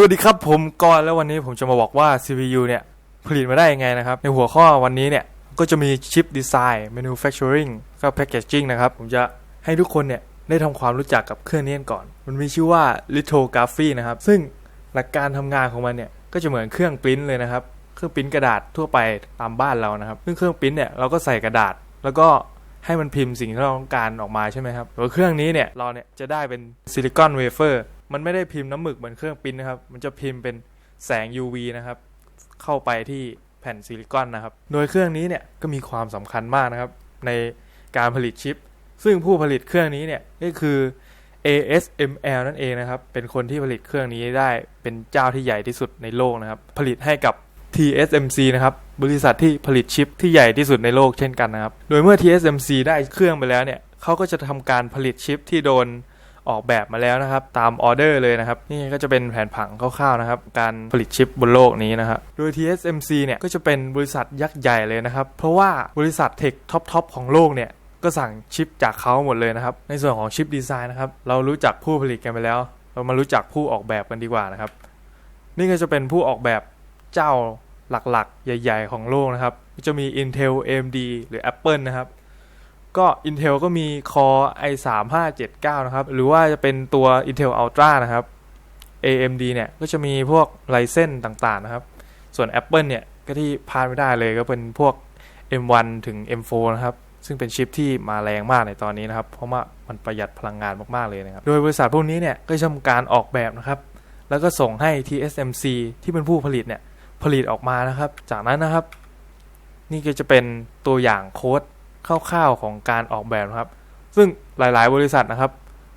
สวัสดีครับผมกอนแล้ววันนี้ผมจะมาบอกว่า CPU เนี่ย ผลิตมาได้ยังไงนะครับ ในหัวข้อวันนี้เนี่ย ก็จะมีชิปดีไซน์ manufacturing ก็ packaging นะครับ ผมจะให้ทุกคนเนี่ย ได้ทำความรู้จักกับเครื่องนี้กันก่อน มันมีชื่อว่า lithography นะครับ ซึ่งหลักการทำงานของมันเนี่ย ก็จะเหมือนเครื่องปริ้นเลยนะครับ เครื่องปริ้นกระดาษทั่วไปตามบ้านเรานะครับ ซึ่งเครื่องปริ้นเนี่ยเราก็ใส่กระดาษ แล้วก็ให้มันพิมพ์สิ่งที่เราต้องการออกมาใช่ไหมครับโดยเครื่องนี้เนี่ยเราเนี่ยจะได้เป็นซิลิคอนเวเฟอร์ มันไม่ได้พิมพ์น้ำหมึกเหมือนเครื่องปิ้นนะครับ มันจะพิมพ์เป็นแสง UV นะครับ เข้าไปที่แผ่นซิลิคอนนะครับ โดยเครื่องนี้เนี่ยก็มีความสำคัญมากนะครับ ในการผลิตชิป ซึ่งผู้ผลิตเครื่องนี้เนี่ยก็คือ ASML นั่นเองนะครับ เป็นคนที่ผลิตเครื่องนี้ได้เป็นเจ้าที่ใหญ่ที่สุดในโลกนะครับ ผลิตให้กับ TSMC นะครับ บริษัทที่ผลิตชิปที่ใหญ่ที่สุดในโลกเช่นกันนะครับ โดยเมื่อ TSMC ได้เครื่องไปแล้วเนี่ยเขาก็จะทำการผลิตชิปที่โดน ออกแบบมาแล้วนะครับ ตามออเดอร์เลยนะครับ นี่ก็จะเป็นแผนผังคร่าวๆนะครับ การผลิตชิปบนโลกนี้นะครับโดย TSMC เนี่ยก็จะเป็นบริษัทยักษ์ใหญ่เลยนะครับ เพราะว่าบริษัทเทคท็อปๆของโลกเนี่ยก็สั่งชิปจากเขาหมดเลยนะครับ ในส่วนของชิปดีไซน์นะครับ เรารู้จักผู้ผลิตกันไปแล้ว เรามารู้จักผู้ออกแบบกันดีกว่านะครับ นี่ก็จะเป็นผู้ออกแบบเจ้าหลักๆ ใหญ่ ๆ ของโลกนะครับ จะมี Intel AMD หรือ Apple นะครับ ก็ Intel ก็มี Core i3579 นะครับ หรือว่าจะเป็นตัว Intel Ultra นะครับ AMD เนี่ยก็จะมีพวก Ryzen ต่างๆนะครับ ส่วน Apple เนี่ยก็ที่พลาดไม่ได้เลยก็เป็นพวก M1 ถึง M4 นะครับ ซึ่งเป็นชิปที่มาแรงมากในตอนนี้นะครับ เพราะว่ามันประหยัดพลังงานมากๆเลยนะครับ โดยบริษัทพวกนี้เนี่ยก็จะทำการออกแบบนะครับ แล้วก็ส่งให้ TSMC ที่เป็นผู้ผลิตเนี่ยผลิตออกมานะครับ จากนั้นนะครับ นี่ก็จะเป็นตัวอย่างโค้ด คร่าวๆของการออกแบบนะครับ ซึ่งหลายๆ บริษัทนะครับ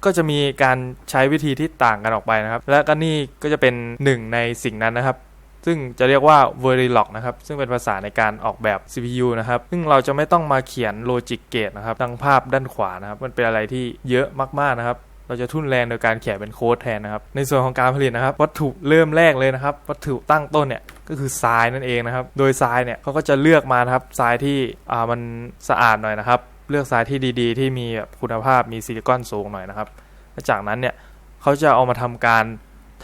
ก็จะมีการใช้วิธีที่ต่างกันออกไปนะครับ และก็นี่ก็จะเป็นหนึ่งในสิ่งนั้นนะครับ ซึ่งจะเรียกว่า Verilog นะครับ ซึ่งเป็นภาษาในการออกแบบ CPU นะครับ ซึ่งเราจะไม่ต้องมาเขียน Logic Gate นะครับดังภาพด้านขวานะครับ มันเป็นอะไรที่เยอะมากๆนะครับ เราจะทุ่นแรงโดยการเขียนเป็นโค้ดแทนนะครับ ในส่วนของการผลิตนะครับ วัตถุเริ่มแรกเลยนะครับ วัตถุตั้งต้นเนี่ยก็คือทรายนั่นเองนะครับ โดยทรายเนี่ยเขาก็จะเลือกมานะครับทรายที่อ่ามันสะอาดหน่อยนะครับ เลือกทรายที่ดีๆ ที่มีแบบคุณภาพมีซิลิคอนสูงหน่อยนะครับจากนั้นเนี่ยเขาจะเอามาทำการ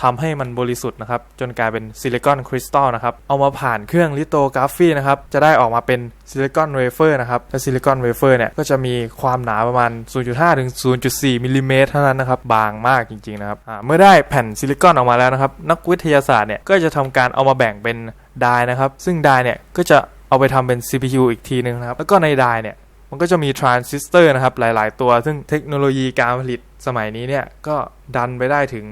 ทำให้มันบริสุทธิ์นะครับ จนกลายเป็นซิลิคอนคริสตัลนะครับ เอามาผ่านเครื่องลิโตกราฟีนะครับ จะได้ออกมาเป็นซิลิคอนเวเฟอร์นะครับและซิลิคอนเวเฟอร์เนี่ย ก็จะมีความหนาประมาณ 0.5 ถึง 0.4 มิลลิเมตรเท่านั้นนะครับ บางมากจริง ๆ นะครับ เมื่อได้แผ่นซิลิคอนออกมาแล้วนะครับ นักวิทยาศาสตร์เนี่ย ก็จะทำการเอามาแบ่งเป็นไดนะครับ ซึ่งไดเนี่ย ก็จะเอาไปทำเป็น CPU อีกทีนึงนะครับ แล้วก็ในไดเนี่ยมันก็จะมีทรานซิสเตอร์นะครับหลาย ๆ ตัว ซึ่งเทคโนโลยีการผลิตสมัยนี้เนี่ยก็ดันไปได้ถึง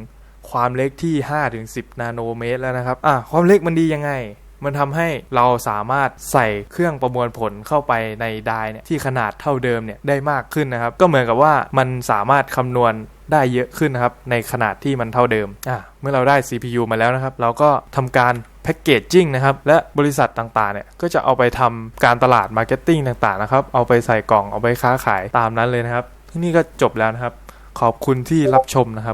ความเล็กที่ 5-10 นาโนเมตรแล้วนะครับอะความเล็กมันดียังไง มันทำให้เราสามารถใส่เครื่องประมวลผลเข้าไปในไดร์เนี่ยที่ขนาดเท่าเดิมเนี่ยได้มากขึ้นนะครับ ก็เหมือนกับว่ามันสามารถคำนวณได้เยอะขึ้นนะครับ ในขนาดที่มันเท่าเดิมอะเมื่อเราได้ CPU มาแล้วนะครับ เราก็ทำการแพ็กเกจจิ้งนะครับ และบริษัทต่างๆเนี่ยก็จะเอาไปทำการตลาดมาร์เก็ตติ้งต่างๆนะครับ เอาไปใส่กล่องเอาไปค้าขายตามนั้นเลยนะครับ ที่นี่ก็จบแล้วนะครับ ขอบคุณที่รับชมนะครับ